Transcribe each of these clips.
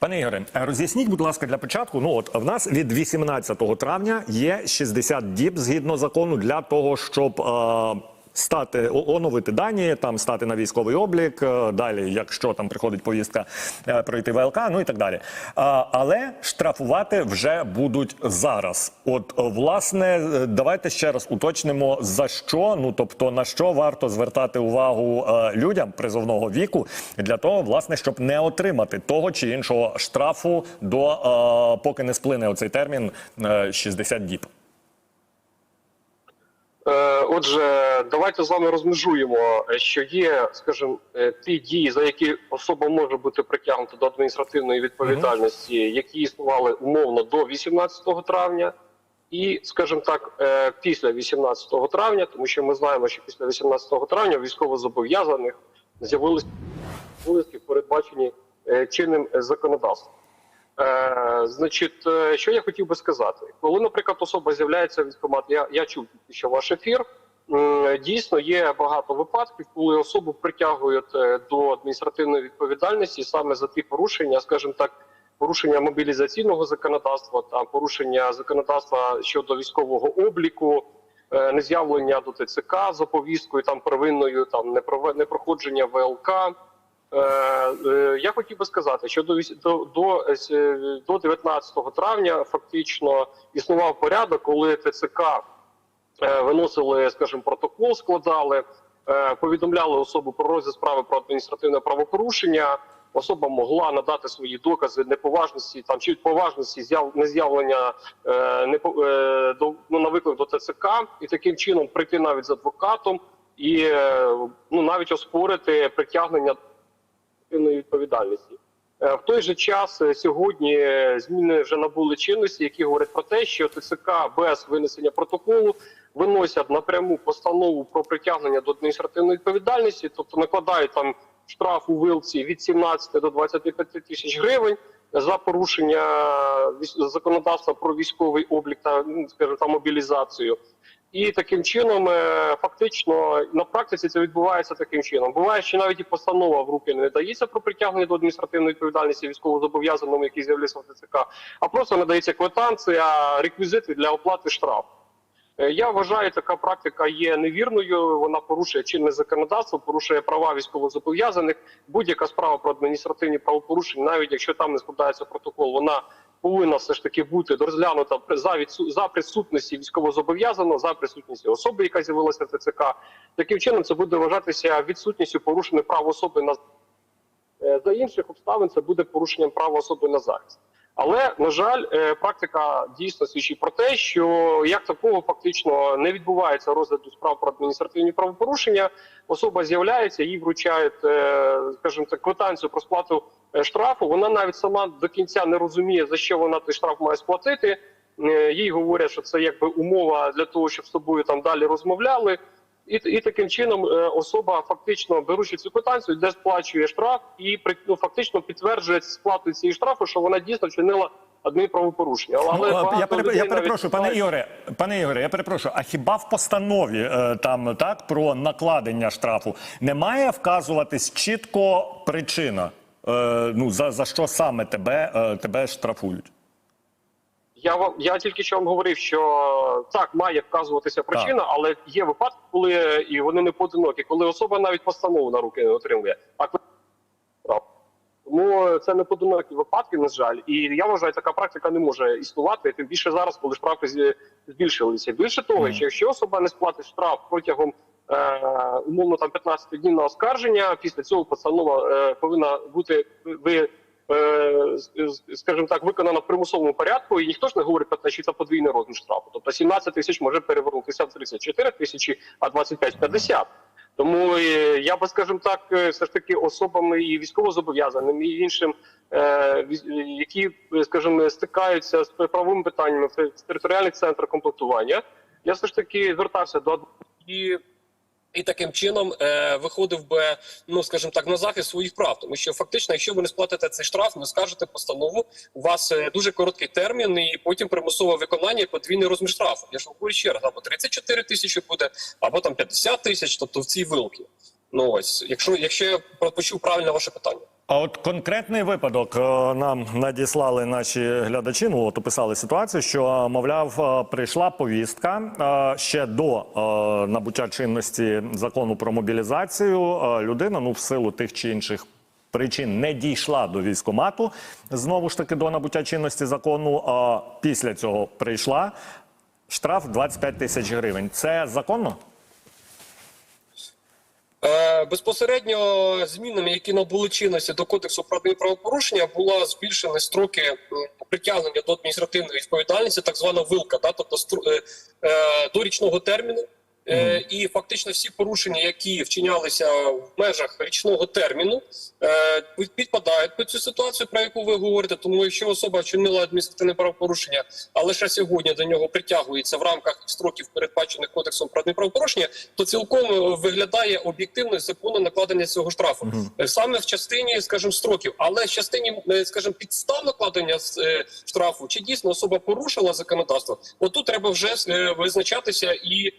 Пане Ігоре, роз'ясніть, будь ласка, для початку. Ну от в нас від 18 травня є 60 діб згідно закону для того, щоб е, стати оновити дані, там стати на військовий облік. е, далі, якщо там приходить повістка, е, пройти ВЛК, ну і так далі. Але штрафувати вже будуть зараз. От е, власне, давайте ще раз уточнимо за що. Ну тобто на що варто звертати увагу людям призовного віку для того, власне, щоб не отримати того чи іншого штрафу до поки не сплине оцей термін е, 60 діб. Е, Отже, давайте з вами розмежуємо, е, що є, скажімо, е, ті дії, за які особа може бути притягнута до адміністративної відповідальності, які існували умовно до 18 травня, і, скажімо так, після 18 травня, тому що ми знаємо, що після 18 травня військовозобов'язаних з'явилися обов'язки, передбачені чинним законодавством. Е, значить, е, що я хотів би сказати, коли, наприклад, особа з'являється в військкомат, я, я чув що ваш ефір. Дійсно, є багато випадків, коли особу притягують е, до адміністративної відповідальності саме за ті порушення, скажімо так, порушення мобілізаційного законодавства, там порушення законодавства щодо військового обліку, е, нез'явлення до ТЦК за повісткою, там первинною, там непроходження ВЛК. Е, е, Я хотів би сказати, що до до, до, е, с- до 19 травня фактично існував порядок, коли ТЦК е, виносили, скажімо, протокол, складали, е, повідомляли особу про розгляд справи про адміністративне правопорушення. Особа могла надати свої докази неповажності там чи поважності з'яв нез'явлення е, е, до ну, на виклик до ТЦК, і таким чином прийти навіть з адвокатом і е, ну навіть оспорити притягнення адміністративної відповідальності. Е, В той же час е, сьогодні е, зміни вже набули чинності, які говорять про те, що ТЦК без винесення протоколу виносять напряму постанову про притягнення до адміністративної відповідальності, тобто накладають там штраф у вилці від 17 до 25 тисяч гривень за порушення законодавства про військовий облік та ну, скажімо, та мобілізацію. І таким чином, е, фактично, на практиці це відбувається таким чином. Буває, що навіть і постанова в руки не дається про притягнення до адміністративної відповідальності військовозобов'язаному, який з'явився в ТЦК, а просто надається квитанція, реквізити для оплати штрафу. Е, Я вважаю, така практика є невірною. Вона порушує чинне законодавство, порушує права військовозобов'язаних. Будь-яка справа про адміністративні правопорушення, навіть якщо там не складається протокол, вона повинна все ж таки бути розглянута за відсу... за присутності військовозобов'язаного, за присутності особи, яка з'явилася в ТЦК. Таким чином, це буде вважатися відсутністю порушення прав особи на Е, за інших обставин це буде порушенням права особи на захист. Але на жаль, е, практика дійсно свідчить про те, що як такого фактично не відбувається розгляду справ про адміністративні правопорушення. Особа з'являється, їй вручають, е, скажімо так, квитанцію про сплату е, штрафу. Вона навіть сама до кінця не розуміє за що вона той штраф має сплатити. Е, Їй говорять, що це якби умова для того, щоб з тобою там далі розмовляли. І, і таким чином е, особа фактично беручи цю квитанцію, де сплачує штраф, і ну, фактично підтверджує сплату цієї штрафу, що вона дійсно чинила вчинила адмінправопорушення. Але Ну, е, я, переп... я навіть перепрошую, пане Ігоре, пане Ігоре, я перепрошую. А хіба в постанові е, там так про накладення штрафу не має вказуватись чітко причина? Е, ну за, за що саме тебе, е, тебе штрафують? Я я тільки що вам говорив, що так має вказуватися причина, але є випадки, коли і вони не поодинокі, коли особа навіть постанову на руки не отримує. А коли- тому це не поодинокі випадки, на жаль. І я вважаю, така практика не може існувати. Тим більше зараз, коли штрафи збільшилися. Більше того, що якщо особа не сплатить штраф протягом е, умовно там 15 днів на оскарження, після цього постанова е, повинна бути ви. е, скажімо так, виконана в примусовому порядку, і ніхто ж не говорить про те, що це подвійний розмір штрафу. Тобто 17 тисяч може перевернутися в 34 тисячі, а 25 – 50. Тому е, я би, скажімо так, е, все ж таки особами і військовозобов'язаними, і іншим, е, які, е, скажімо, стикаються з правовими питаннями в територіальних центрах комплектування, я все ж таки звертався до і і таким чином е, виходив би, ну скажімо так, на захист своїх прав, тому що фактично, якщо ви не сплатите цей штраф, не скажете постанову, у вас е, дуже короткий термін, і потім примусове виконання подвійний розмір штрафу. Я ж говорю ще раз, або 34 тисячі буде, або там 50 тисяч, тобто в цій вилки. Ну ось, якщо якщо я почув правильно ваше питання. А от конкретний випадок е, нам надіслали наші глядачі. Ну от описали ситуацію, що е, мовляв, е, прийшла повістка ще до набуття чинності закону про мобілізацію. Людина, ну в силу тих чи інших. Причин не дійшла до військомату знову ж таки до набуття чинності закону. А після цього прийшла штраф 25 тисяч гривень. Це законно? Е, Безпосередньо змінами, які набули чинності до кодексу про правопорушення, була збільшені строки притягнення до адміністративної відповідальності, так звана вилка, да, тобто е, е, до річного терміну. Е, І фактично всі порушення, які вчинялися в межах річного терміну, е, підпадають під цю ситуацію, про яку ви говорите. Тому якщо особа вчинила адміністративне правопорушення, а лише сьогодні до нього притягується в рамках строків, передбачених кодексом про адмінправопорушення, то цілком е, виглядає об'єктивно і законно накладення цього штрафу. Саме в частині, скажімо, строків, але в частині, скажімо, підстав накладення штрафу, чи дійсно особа порушила законодавство, отут треба вже визначатися і,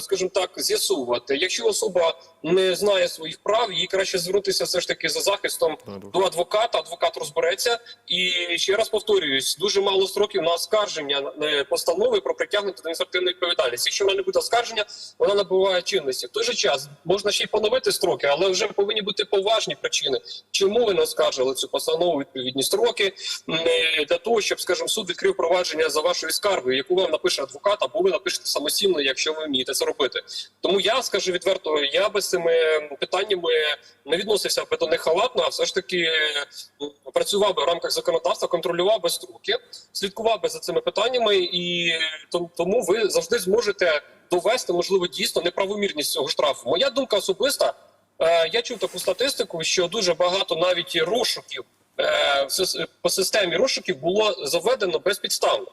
скажімо так, з'ясовувати. Якщо особа не знає своїх прав, їй краще звернутися все ж таки за захистом до адвоката. Адвокат розбереться. І ще раз повторююсь, дуже мало строків на оскарження е, постанови про притягнення до адміністративної відповідальності. Якщо вона не буде оскарження, вона набуває чинності. В той же час можна ще й поновити строки, але вже повинні бути поважні причини, чому ви не оскаржили цю постанову відповідні строки е, для того, щоб, скажімо, суд відкрив провадження за вашою скаргою, яку вам напише адвокат, або ви напишете самостійно, якщо ви вмієте це робити. Тому я скажу відверто, я би з цими питаннями не відносився би до них халатно, а все ж таки працював би в рамках законодавства, контролював би строки, слідкував би за цими питаннями, і тому ви завжди зможете довести, можливо, дійсно неправомірність цього штрафу. Моя думка особиста. е, Я чув таку статистику, що дуже багато навіть розшуків е, по системі розшуків було заведено безпідставно.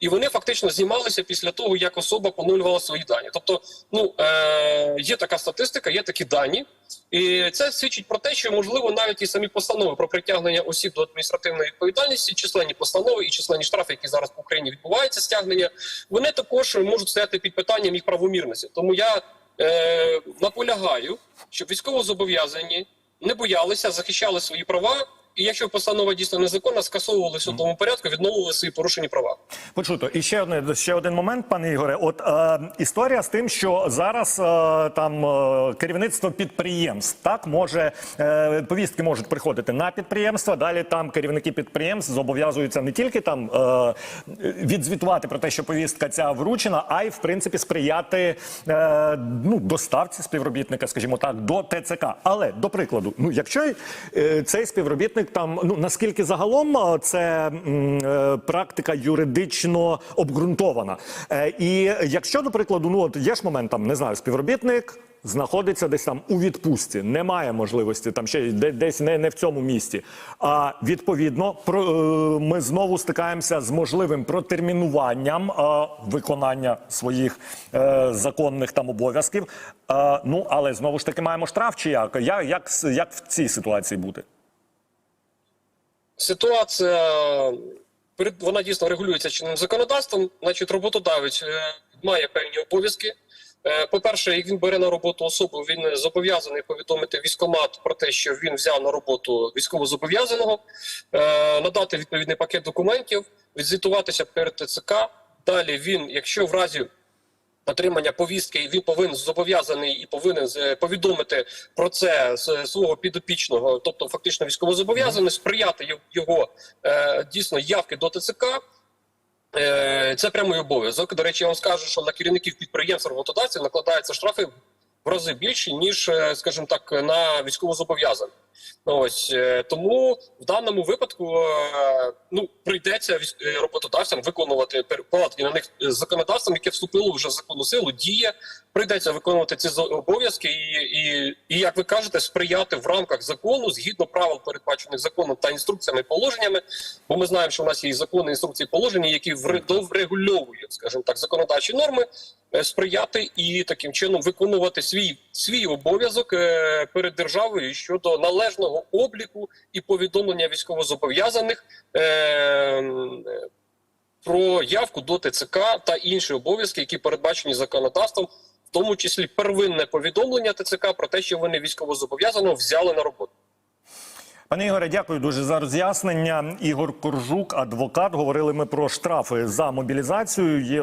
І вони фактично знімалися після того, як особа поновлювала свої дані. Тобто, ну е, є така статистика, є такі дані, і це свідчить про те, що можливо навіть і самі постанови про притягнення осіб до адміністративної відповідальності, численні постанови і численні штрафи, які зараз по Україні відбуваються, стягнення, вони також можуть стояти під питанням їх правомірності. Тому я е, наполягаю, щоб військовозобов'язані не боялися, захищали свої права. І якщо постанова дійсно незаконна, скасовували в судовому порядку, відновлювали свої порушені права. Почуто. І ще один, ще один момент, пане Ігоре. От е, історія з тим, що зараз е, там е, керівництво підприємств так може е, повістки можуть приходити на підприємства. Далі там керівники підприємств зобов'язуються не тільки там е, відзвітувати про те, що повістка ця вручена, а й в принципі сприяти е, ну, доставці співробітника, скажімо так, до ТЦК. Але до прикладу, ну якщо е, цей співробітник там ну наскільки загалом це е, практика юридично обґрунтована. Е, і якщо, до прикладу, ну от є ж момент там, не знаю, співробітник. Знаходиться десь там у відпустці, немає можливості там ще де- десь не, не в цьому місті. А відповідно, про, е, ми знову стикаємося з можливим протермінуванням е, виконання своїх е, законних там обов'язків. Е, ну але знову ж таки маємо штраф чи як? Я, як, як в цій ситуації бути? Ситуація вона дійсно регулюється чинним законодавством. Значить, роботодавець е, має певні обов'язки. Е, По-перше, як він бере на роботу особу, він зобов'язаний повідомити військомат про те, що він взяв на роботу військовозобов'язаного, е, надати відповідний пакет документів, відзвітуватися перед ТЦК. Далі він, якщо в разі отримання повістки, і він повинен зобов'язаний і повинен е, повідомити про це з свого підопічного, тобто фактично військовозобов'язаний, сприяти його- е, дійсно явки до ТЦК. Е, Це прямий обов'язок. До речі, я вам скажу, що на керівників підприємств роботодавців накладаються штрафи в рази більші, ніж, е, скажімо так, на військовозобов'язаних. Ось е, тому в даному випадку е, ну прийдеться роботодавцям виконувати перекладені на них законодавством, яке вступило вже в законну силу, діє. Прийдеться виконувати ці обов'язки, і, і, і як ви кажете, сприяти в рамках закону згідно правил, передбачених законом та інструкціями, положеннями. Бо ми знаємо, що в нас є і закони, інструкції, положення, які вре- доврегульовують, скажімо так, законодавчі норми, сприяти і таким чином виконувати свій свій обов'язок е, перед державою щодо належного обліку і повідомлення військовозобов'язаних е, е, про явку до ТЦК та інші обов'язки, які передбачені законодавством, в тому числі первинне повідомлення ТЦК про те, що вони військовозобов'язаного взяли на роботу. Пане Ігоре, дякую дуже за роз'яснення. Ігор Коржук, адвокат. Говорили ми про штрафи за мобілізацію. Є